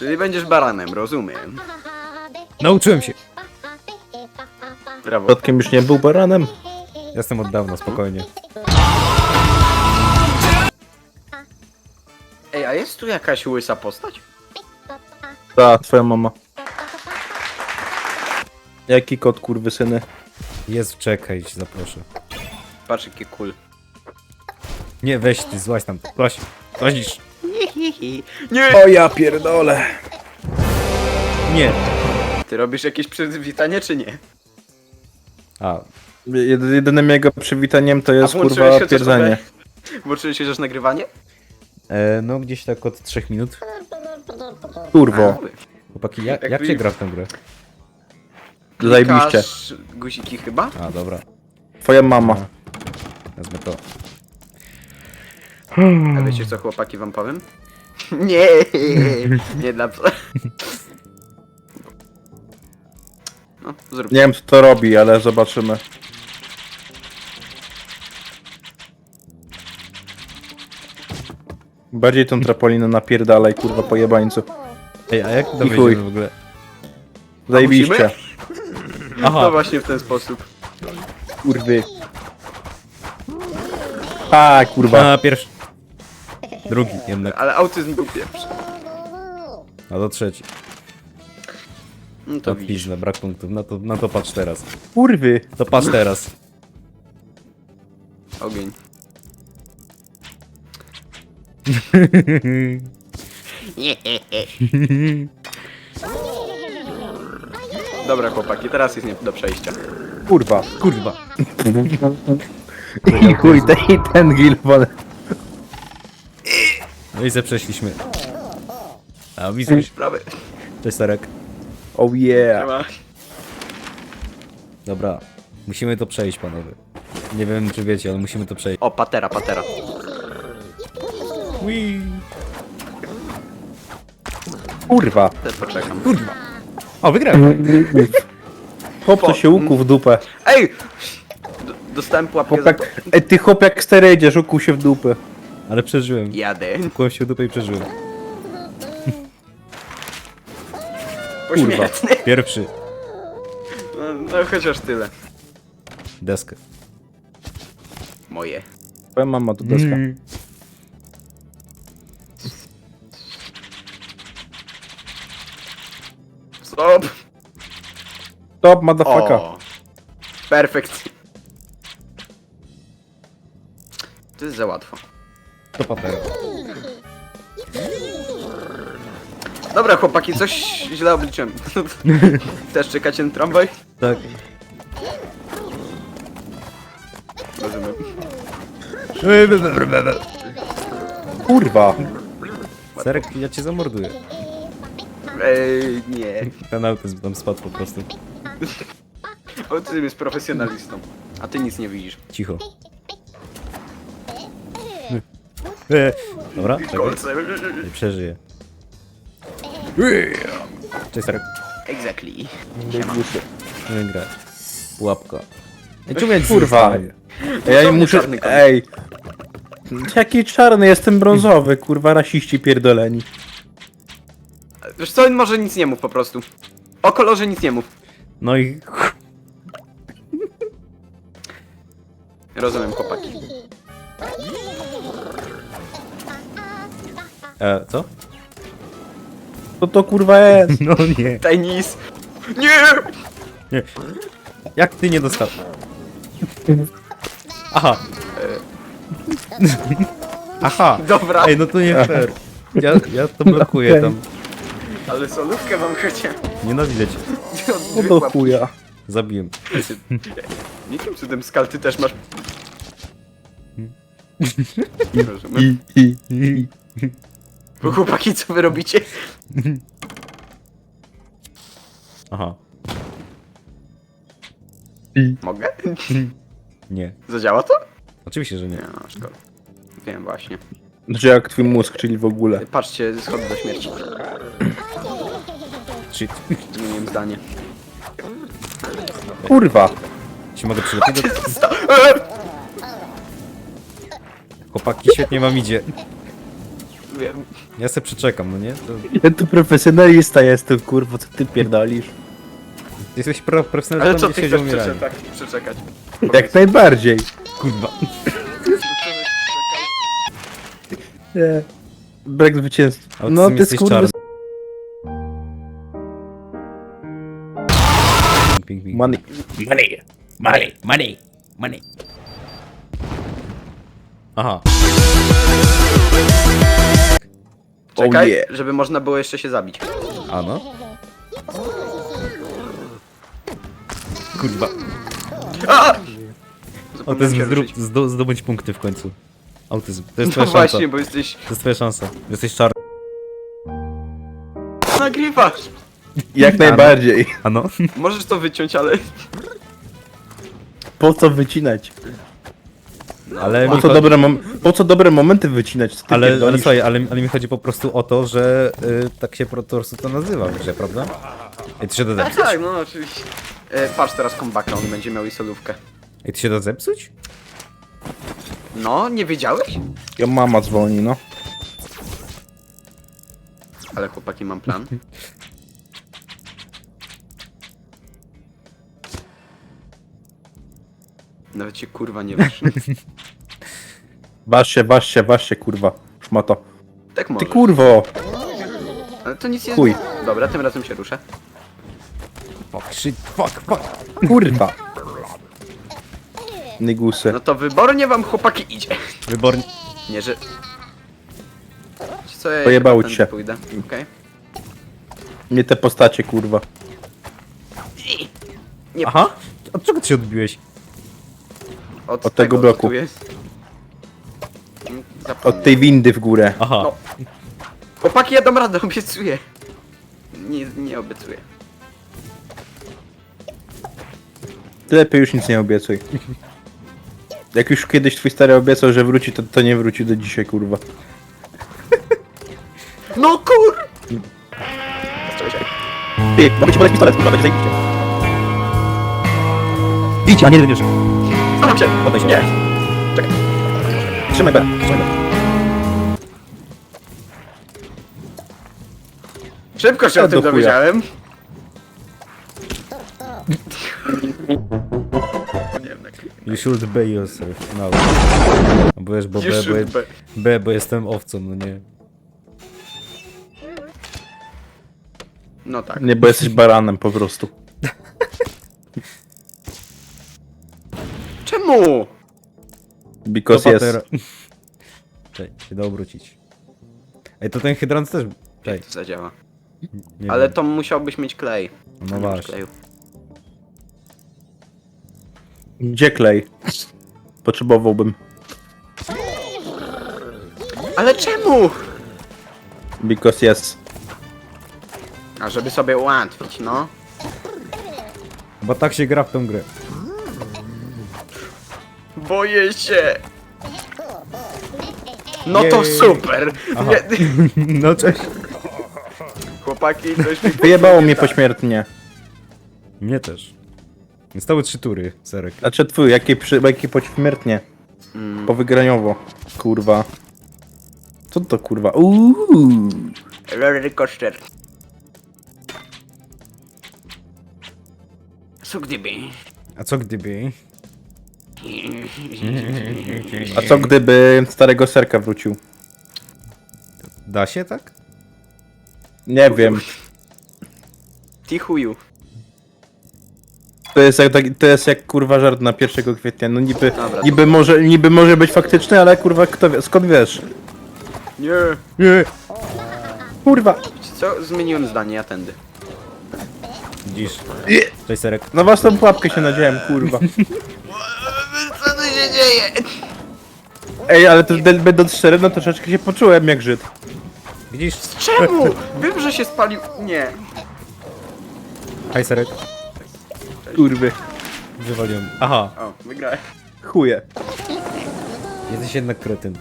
Czyli będziesz baranem, rozumiem. Nauczyłem się. Brawo. Przypadkiem już nie był baranem? Jestem od dawna, spokojnie. Ej, a jest tu jakaś łysa postać? Ta, twoja mama. Jaki kot kurwy syny? Jest, czekaj, ci zaproszę. Patrz jakie cool. Nie, weź ty, złaź tam. Złaź. Złazisz. Nie! O ja pierdolę. Nie. Ty robisz jakieś przywitanie czy nie? A, Jedy- Jedynym jego przywitaniem to jest włączyłeś kurwa chociaż pierdzenie. trochę- Włączyłeś się też nagrywanie? e, no gdzieś tak od 3 minut. Kurwo. Chłopaki, jak, Jak się gra w tę grę? Zajebiście. Klikasz Guziki chyba? A, dobra. Twoja mama. Wezmę to. A wiecie co chłopaki wam powiem? Nie, nie dla psa. No, zrób. Nie wiem co to robi, ale zobaczymy. Bardziej tą trapolinę napierdalaj, kurwa, pojebańcu. Ej, a jak to chuj. w ogóle? Zajebiście. Aha, No właśnie w ten sposób. Kurwy. A, kurwa. a pierwszy. Drugi jednak, Ale autyzm był pierwszy. a to trzeci. No to To widzisz. pizna, brak punktów. No to, no to patrz teraz. Kurwy. To patrz teraz. Ogień. Dobra chłopaki, teraz jest nie do przejścia. Kurwa. Kurwa. I chuj, ten, i ten. No i ze przeszliśmy. A widzisz, Prawy. cześć Sarek. Oh yeah. Dobra, musimy to przejść panowie. Nie wiem czy wiecie, ale musimy to przejść. O, patera, patera. Whee! Kurwa. Też poczekam. Kurwa. O, wygrałem. Chłop to się łuku w dupę. Ej! D dostałem pułapkę za ej, ty chłop jak steryjdziesz, ukuł się w dupę. Ale przeżyłem. Jadę. Kłem się dupę i przeżyłem. Pośmiertny. Pierwszy. No, no chociaż tyle. Deskę. Moje. Twoja mama to deska. Mm. Stop! Stop, motherfucker. O! Perfekt. To jest za łatwo. To patera. Dobra chłopaki, coś źle obliczyłem. Też czekacie na tramwaj? Tak. Rozumiem. Kurwa. Sarek, ja cię zamorduję. Ej, nie. Ten autyzm tam spadł po prostu. O, ty jest profesjonalistą. A ty nic nie widzisz. Cicho. Dobra, czekaj. Kolce. Nie przeżyję. Cześć Sarek. Exactly. Nie wiem grać. Pułapka. Ej, czemu ja nic Kurwa. Ej, Ja Czarny muszę... Ej. Jaki czarny, jestem brązowy, kurwa, rasiści pierdoleni. Wiesz co, może nic nie mów po prostu. O kolorze nic nie mów. No i... Rozumiem chłopaki. E, co? Co to kurwa jest? No nie. Tenis. Nie! nie. Jak ty nie dostał? Aha. Aha. Dobra, Ej, no to nie fair. Ja, ja to blokuję tam. ale solówkę mam chociaż. Nienawidzę cię. No do chuja. Zabiłem. Nikim cudem skal ty też masz. Rozumiem. I, i, i. Bo chłopaki, co wy robicie? Aha. Mogę? Nie. Zadziała to? Oczywiście, że nie. Nie, no, szkoda. Wiem właśnie. Znaczy jak twój mózg, czyli w ogóle. Patrzcie, schody do śmierci. Shit. Zmieniłem zdanie. Kurwa. Ci mogę przylepić do... Zosta- Chłopaki, świetnie wam idzie. Wiem. Ja se przeczekam, no nie? To... Ja tu profesjonalista jestem, kurwa, co ty pierdolisz? Jesteś pro, profesjonalistą, Ale co ty chcesz umieranie. przeczekać? przeczekać? Jak najbardziej. Kurwa. Nie. Brak zwycięstwa. No ty jesteś skurwy... czarny. Ping, ping. Money. Money. Money. Money! Money! Aha. Czekaj, Oh yeah. żeby można było jeszcze się zabić. A no? Kurwa. A! Autyzm, zrób, zdo, zdobądź punkty w końcu. Autyzm. To jest No twoja szansa. właśnie, bo jesteś... To jest twoja szansa. Jesteś czarny. Nagrywasz! Jak najbardziej. A no? Możesz to wyciąć, ale... Po co wycinać? Ale Po mi, co cho- dobre, mom... po co dobre momenty wycinać? Co ty ale, ale pierdolisz? słuchaj, ale, ale mi chodzi po prostu o to, że y, tak się po prostu to nazywa w grze, prawda? Ej, ty się da Tak, zepsuć? tak, no oczywiście. E, patrz teraz kombaka, on będzie miał i solówkę. Ej, ty się da zepsuć? No, nie wiedziałeś? Ja mama dzwoni, no. Ale chłopaki, mam plan. Nawet się kurwa nie wiesz. Waż się, waż się, waż się, kurwa. Szmato. Tak Ty kurwo! Ale to nic nie Chuj. Dobra, tym razem się ruszę. Fuck, shit, fuck, fuck. Kurwa! Nygusy. No to wybornie wam chłopaki idzie. Wybornie. Nie, że... Co ja Pojebało chyba ci tędy się. pójdę. Okej. Nie te postacie, kurwa. Nie, Aha! Od czego ty się odbiłeś? Od, od tego co bloku. tu jest. Od tej windy w górę. Aha. No. Chłopaki, ja dam radę, obiecuję. Nie, nie obiecuję. Ty lepiej już nic nie obiecuj. Jak już kiedyś twój stary obiecał, że wróci, to, to nie wróci do dzisiaj, kurwa. No kur... Ty, mogę ci podać pistolet, kurwa, będzie zajebiście. Idź, a nie będziesz. Się! Się. Nie! Czekaj. Trzymaj B, trzymaj B. Szybko się Ja o tym dowiedziałem. Nie wiem, na klip. You should be yourself now. Bo wiesz, bo You B, bo, should be. B, bo jestem owcą, no nie. No tak. Nie, bo jesteś baranem po prostu. Czemu? Because patera- Czekaj, się da obrócić. Ej, to ten hydrant też... Czekaj, To zadziała. nie Ale wiem. to musiałbyś mieć klej. No Nie masz właśnie. kleju. Gdzie klej? Potrzebowałbym. Ale czemu? Because yes. A żeby sobie ułatwić, no. Bo tak się gra w tę grę. Boję się. No to Jej. super! Aha. Nie, No cześć. chłopaki, coś mi Wyjebało mnie pośmiertnie. Mnie też. Zostały trzy tury, serek. Znaczy twój, jakie, przy, jakie pośmiertnie? Mm. Powygraniowo. Kurwa. Co to kurwa? Uuu. Roller coaster. Co gdyby? A co gdyby? A co gdyby starego serka wrócił? Da się tak? Nie wiem. Ty chuju. To jest jak, taki- to jest jak kurwa żart na 1 kwietnia. No niby, Dobra. niby, może, niby może być faktyczny, ale kurwa kto wie, skąd wiesz? Nie. Nie. Kurwa. Wiecie Co? Zmieniłem zdanie, ja tędy. Widzisz? Cześć serek. Na własną pułapkę się nadziałem, kurwa. Się dzieje? Ej, ale to będąc szczery, no troszeczkę się poczułem jak Żyd. Widzisz? Czemu? Wiem, że się spalił. Nie. Hej serek. Kurwy. Wywaliłem. Aha. O, wygrałem. Chuje. Jesteś jednak kretyn.